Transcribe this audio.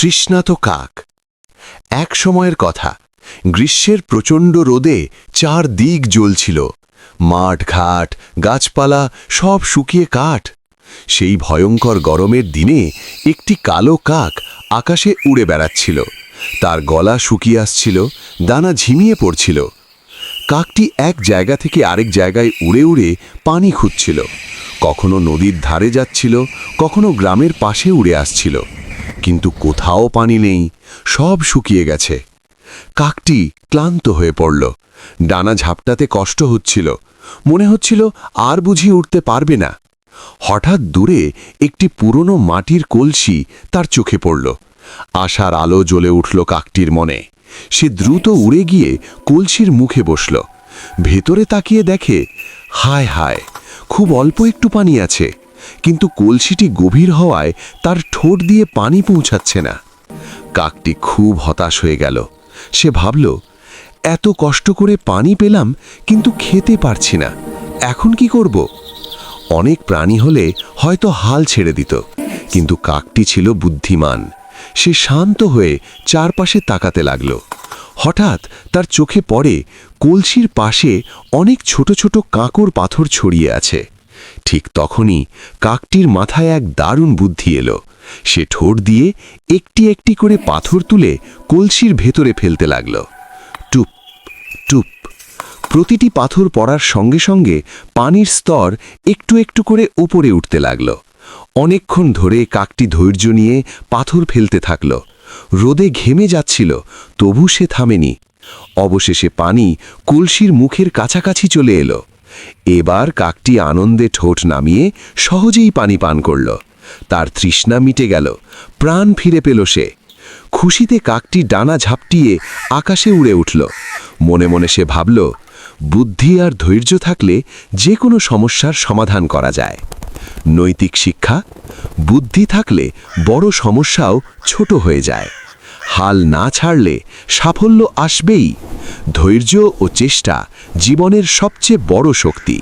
তৃষ্ণাত কাক। এক সময়ের কথা, গ্রীষ্মের প্রচণ্ড রোদে চার দিক জ্বলছিল। মাঠ ঘাট, গাছপালা সব শুকিয়ে কাঠ। সেই ভয়ঙ্কর গরমের দিনে একটি কালো কাক আকাশে উড়ে বেড়াচ্ছিল। তার গলা শুকিয়ে আসছিল, দানা ঝিমিয়ে পড়ছিল। কাকটি এক জায়গা থেকে আরেক জায়গায় উড়ে উড়ে পানি খুঁজছিল। কখনো নদীর ধারে যাচ্ছিল, কখনো গ্রামের পাশে উড়ে আসছিল। কিন্তু কোথাও পানি নেই, সব শুকিয়ে গেছে। কাকটি ক্লান্ত হয়ে পড়ল। ডানা ঝাপটাতে কষ্ট হচ্ছিল। মনে হচ্ছিল আর বুঝি উঠতে পারবে না। হঠাৎ দূরে একটি পুরনো মাটির কলসি তার চোখে পড়ল। আশার আলো জ্বলে উঠল কাকটির মনে। সে দ্রুত উড়ে গিয়ে কলসির মুখে বসল। ভেতরে তাকিয়ে দেখে, হায় হায়, খুব অল্প একটু পানি আছে। কিন্তু কলসিটি গভীর হওয়ায় তার ঠোঁট দিয়ে পানি পৌঁছাচ্ছে না। কাকটি খুব হতাশ হয়ে গেল। সে ভাবল, এত কষ্ট করে পানি পেলাম, কিন্তু খেতে পারছি না। এখন কি করব? অনেক প্রাণী হলে হয়তো হাল ছেড়ে দিত, কিন্তু কাকটি ছিল বুদ্ধিমান। সে শান্ত হয়ে চারপাশে তাকাতে লাগল। হঠাৎ তার চোখে পড়ে কলসির পাশে অনেক ছোট ছোট কাঁকর পাথর ছড়িয়ে আছে। ঠিক তখনই কাকটির মাথায় এক দারুণ বুদ্ধি এলো। সে ঠোঁট দিয়ে একটি একটি করে পাথর তুলে কলসির ভেতরে ফেলতে লাগল। টুপ টুপ। প্রতিটি পাথর পড়ার সঙ্গে সঙ্গে পানির স্তর একটু একটু করে ওপরে উঠতে লাগল। অনেকক্ষণ ধরে কাকটি ধৈর্য নিয়ে পাথর ফেলতে থাকল। রোদে ঘেমে যাচ্ছিল, তবু সে থামেনি। অবশেষে পানি কলসির মুখের কাছাকাছি চলে এলো। এবার কাকটি আনন্দে ঠোঁট নামিয়ে সহজেই পানি পান করল। তার তৃষ্ণা মিটে গেল, প্রাণ ফিরে পেল সে। খুশিতে কাকটি ডানা ঝাপটিয়ে আকাশে উড়ে উঠল। মনে মনে সে ভাবল, বুদ্ধি আর ধৈর্য থাকলে যে কোনো সমস্যার সমাধান করা যায়। নৈতিক শিক্ষা, বুদ্ধি থাকলে বড় সমস্যাও ছোট হয়ে যায়। হাল না ছাড়লে সাফল্য আসবেই। ধৈর্য ও চেষ্টা জীবনের সবচেয়ে বড় শক্তি।